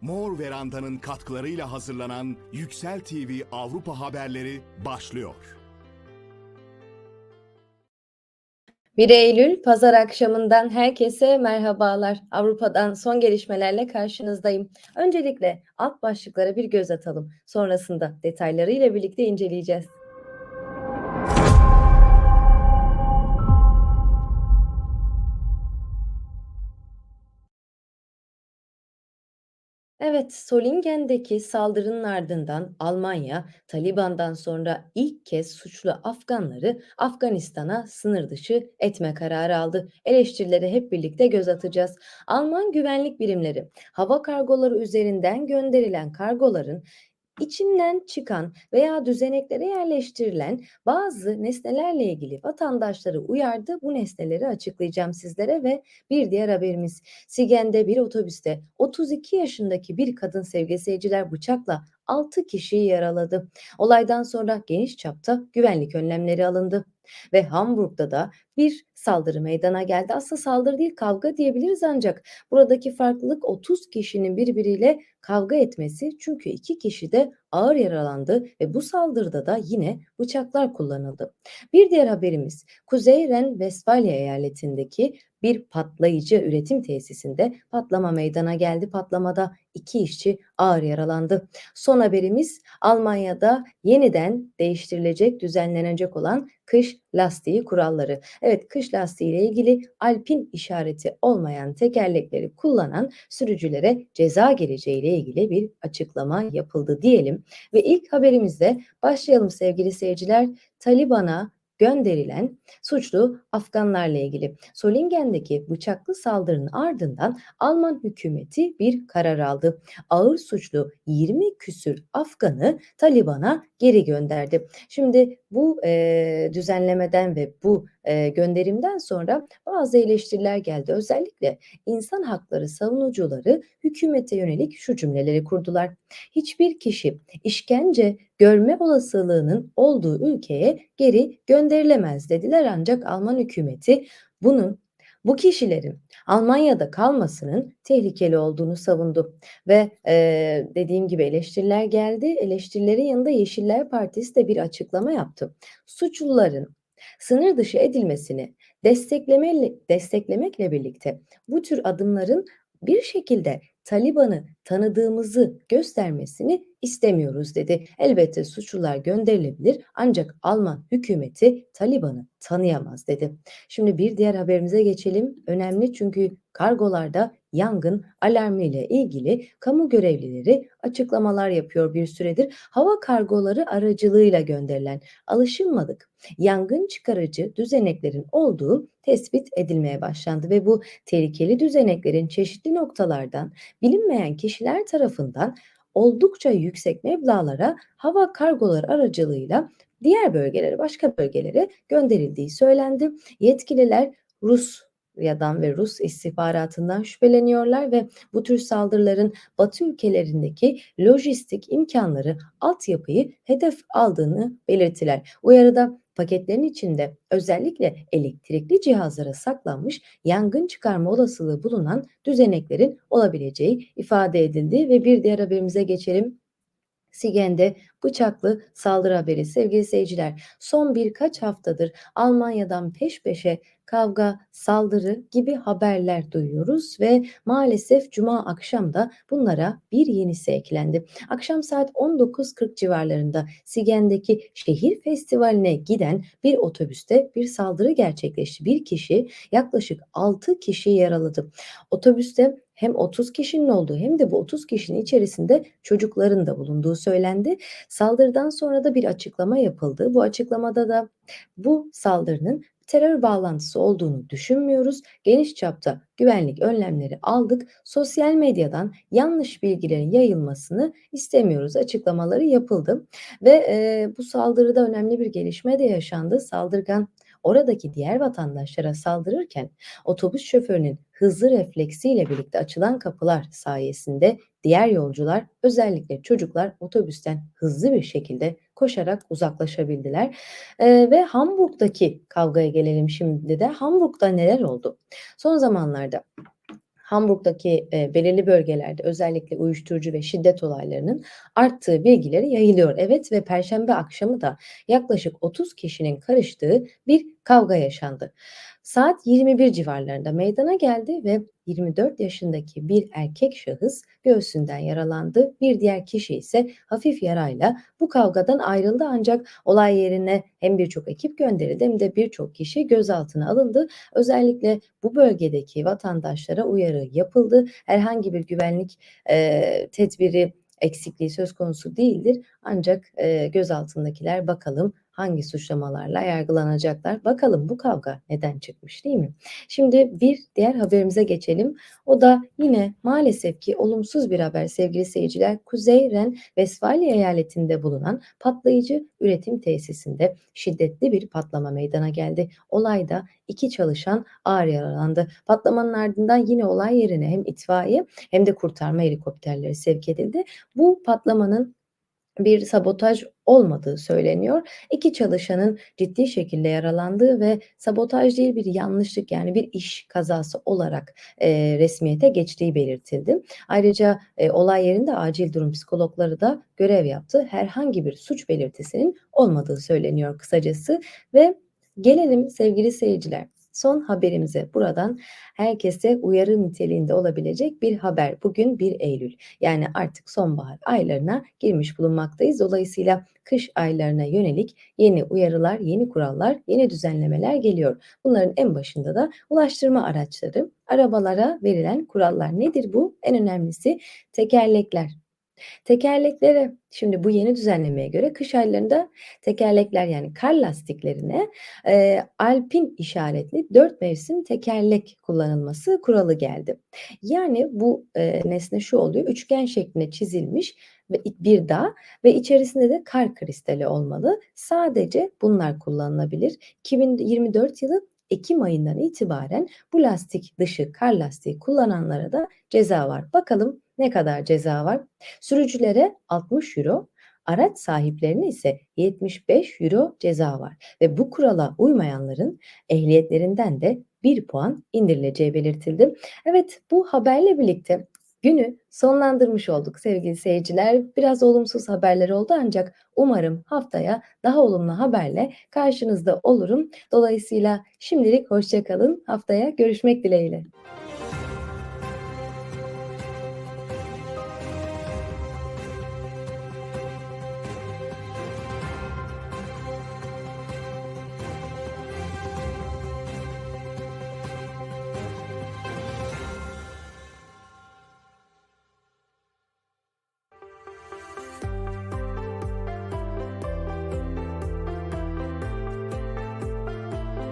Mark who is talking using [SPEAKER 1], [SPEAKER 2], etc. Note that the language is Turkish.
[SPEAKER 1] Mor Veranda'nın katkılarıyla hazırlanan Yüksel TV Avrupa haberleri başlıyor.
[SPEAKER 2] 1 Eylül pazar akşamından herkese merhabalar. Avrupa'dan son gelişmelerle karşınızdayım. Öncelikle alt başlıklara bir göz atalım. Sonrasında detaylarıyla birlikte inceleyeceğiz. Evet, Solingen'deki saldırının ardından Almanya, Taliban'dan sonra ilk kez suçlu Afganları Afganistan'a sınır dışı etme kararı aldı. Eleştirilere hep birlikte göz atacağız. Alman güvenlik birimleri hava kargoları üzerinden gönderilen kargoların içinden çıkan veya düzeneklere yerleştirilen bazı nesnelerle ilgili vatandaşları uyardı. Bu nesneleri açıklayacağım sizlere ve bir diğer haberimiz. Sigen'de bir otobüste 32 yaşındaki bir kadın sevgili seyirciler bıçakla 6 kişiyi yaraladı. Olaydan sonra geniş çapta güvenlik önlemleri alındı. Ve Hamburg'da da bir saldırı meydana geldi. Aslında saldırı değil kavga diyebiliriz ancak buradaki farklılık 30 kişinin birbiriyle kavga etmesi. Çünkü iki kişi de ağır yaralandı ve bu saldırıda da yine bıçaklar kullanıldı. Bir diğer haberimiz Kuzey Ren-Vestfalya eyaletindeki bir patlayıcı üretim tesisinde patlama meydana geldi. Patlamada iki işçi ağır yaralandı. Son haberimiz Almanya'da yeniden değiştirilecek, düzenlenecek olan kış lastiği kuralları. Evet kış lastiği ile ilgili alpin işareti olmayan tekerlekleri kullanan sürücülere ceza geleceği ile ilgili bir açıklama yapıldı diyelim. Ve ilk haberimizde başlayalım sevgili seyirciler. Taliban'a gönderilen suçlu Afganlarla ilgili. Solingen'deki bıçaklı saldırının ardından Alman hükümeti bir karar aldı. Ağır suçlu 20 küsür Afgan'ı Taliban'a geri gönderdi. Şimdi bu e, düzenlemeden ve bu e, gönderimden sonra bazı eleştiriler geldi. Özellikle insan hakları savunucuları hükümete yönelik şu cümleleri kurdular. Hiçbir kişi işkence görme olasılığının olduğu ülkeye geri gönderilemez dediler ancak Alman hükümeti bunun bu kişilerin Almanya'da kalmasının tehlikeli olduğunu savundu ve e, dediğim gibi eleştiriler geldi. Eleştirilerin yanında Yeşiller Partisi de bir açıklama yaptı. Suçluların sınır dışı edilmesini desteklemekle birlikte bu tür adımların bir şekilde Taliban'ı tanıdığımızı göstermesini istemiyoruz dedi. Elbette suçlular gönderilebilir ancak Alman hükümeti Taliban'ı tanıyamaz dedi. Şimdi bir diğer haberimize geçelim. Önemli çünkü kargolarda yangın alarmı ilgili kamu görevlileri açıklamalar yapıyor bir süredir. Hava kargoları aracılığıyla gönderilen alışılmadık yangın çıkarıcı düzeneklerin olduğu tespit edilmeye başlandı ve bu tehlikeli düzeneklerin çeşitli noktalardan bilinmeyen kişiler tarafından oldukça yüksek meblağlara hava kargoları aracılığıyla diğer bölgelere, başka bölgelere gönderildiği söylendi. Yetkililer Rus Rusya'dan ve Rus istihbaratından şüpheleniyorlar ve bu tür saldırıların Batı ülkelerindeki lojistik imkanları, altyapıyı hedef aldığını belirtiler. Uyarıda paketlerin içinde özellikle elektrikli cihazlara saklanmış yangın çıkarma olasılığı bulunan düzeneklerin olabileceği ifade edildi ve bir diğer haberimize geçelim. Sigen'de bıçaklı saldırı haberi sevgili seyirciler. Son birkaç haftadır Almanya'dan peş peşe kavga, saldırı gibi haberler duyuyoruz ve maalesef cuma akşam da bunlara bir yenisi eklendi. Akşam saat 19.40 civarlarında Sigen'deki şehir festivaline giden bir otobüste bir saldırı gerçekleşti. Bir kişi yaklaşık 6 kişi yaraladı. Otobüste hem 30 kişinin olduğu hem de bu 30 kişinin içerisinde çocukların da bulunduğu söylendi. Saldırıdan sonra da bir açıklama yapıldı. Bu açıklamada da bu saldırının terör bağlantısı olduğunu düşünmüyoruz. Geniş çapta güvenlik önlemleri aldık. Sosyal medyadan yanlış bilgilerin yayılmasını istemiyoruz açıklamaları yapıldı. Ve e, bu saldırıda önemli bir gelişme de yaşandı. Saldırgan oradaki diğer vatandaşlara saldırırken otobüs şoförünün hızlı refleksiyle birlikte açılan kapılar sayesinde diğer yolcular özellikle çocuklar otobüsten hızlı bir şekilde koşarak uzaklaşabildiler. Ee, ve Hamburg'daki kavgaya gelelim şimdi de. Hamburg'da neler oldu? Son zamanlarda Hamburg'daki e, belirli bölgelerde özellikle uyuşturucu ve şiddet olaylarının arttığı bilgileri yayılıyor. Evet ve perşembe akşamı da yaklaşık 30 kişinin karıştığı bir kavga yaşandı. Saat 21 civarlarında meydana geldi ve 24 yaşındaki bir erkek şahıs göğsünden yaralandı. Bir diğer kişi ise hafif yarayla bu kavgadan ayrıldı ancak olay yerine hem birçok ekip gönderildi hem de birçok kişi gözaltına alındı. Özellikle bu bölgedeki vatandaşlara uyarı yapıldı. Herhangi bir güvenlik e, tedbiri eksikliği söz konusu değildir. Ancak e, gözaltındakiler bakalım hangi suçlamalarla yargılanacaklar. Bakalım bu kavga neden çıkmış değil mi? Şimdi bir diğer haberimize geçelim. O da yine maalesef ki olumsuz bir haber sevgili seyirciler. Kuzey Ren Vesfalya eyaletinde bulunan patlayıcı üretim tesisinde şiddetli bir patlama meydana geldi. Olayda iki çalışan ağır yaralandı. Patlamanın ardından yine olay yerine hem itfaiye hem de kurtarma helikopterleri sevk edildi. Bu patlamanın bir sabotaj olmadığı söyleniyor. İki çalışanın ciddi şekilde yaralandığı ve sabotaj değil bir yanlışlık yani bir iş kazası olarak e, resmiyete geçtiği belirtildi. Ayrıca e, olay yerinde acil durum psikologları da görev yaptı. Herhangi bir suç belirtisinin olmadığı söyleniyor kısacası ve gelelim sevgili seyirciler son haberimize buradan herkese uyarı niteliğinde olabilecek bir haber. Bugün 1 Eylül yani artık sonbahar aylarına girmiş bulunmaktayız. Dolayısıyla kış aylarına yönelik yeni uyarılar, yeni kurallar, yeni düzenlemeler geliyor. Bunların en başında da ulaştırma araçları, arabalara verilen kurallar. Nedir bu? En önemlisi tekerlekler. Tekerleklere şimdi bu yeni düzenlemeye göre kış aylarında tekerlekler yani kar lastiklerine e, alpin işaretli dört mevsim tekerlek kullanılması kuralı geldi. Yani bu e, nesne şu oluyor üçgen şeklinde çizilmiş bir dağ ve içerisinde de kar kristali olmalı. Sadece bunlar kullanılabilir. 2024 yılı Ekim ayından itibaren bu lastik dışı kar lastiği kullananlara da ceza var. Bakalım ne kadar ceza var? Sürücülere 60 euro, araç sahiplerine ise 75 euro ceza var. Ve bu kurala uymayanların ehliyetlerinden de 1 puan indirileceği belirtildi. Evet bu haberle birlikte günü sonlandırmış olduk sevgili seyirciler. Biraz olumsuz haberler oldu ancak umarım haftaya daha olumlu haberle karşınızda olurum. Dolayısıyla şimdilik hoşçakalın. Haftaya görüşmek dileğiyle.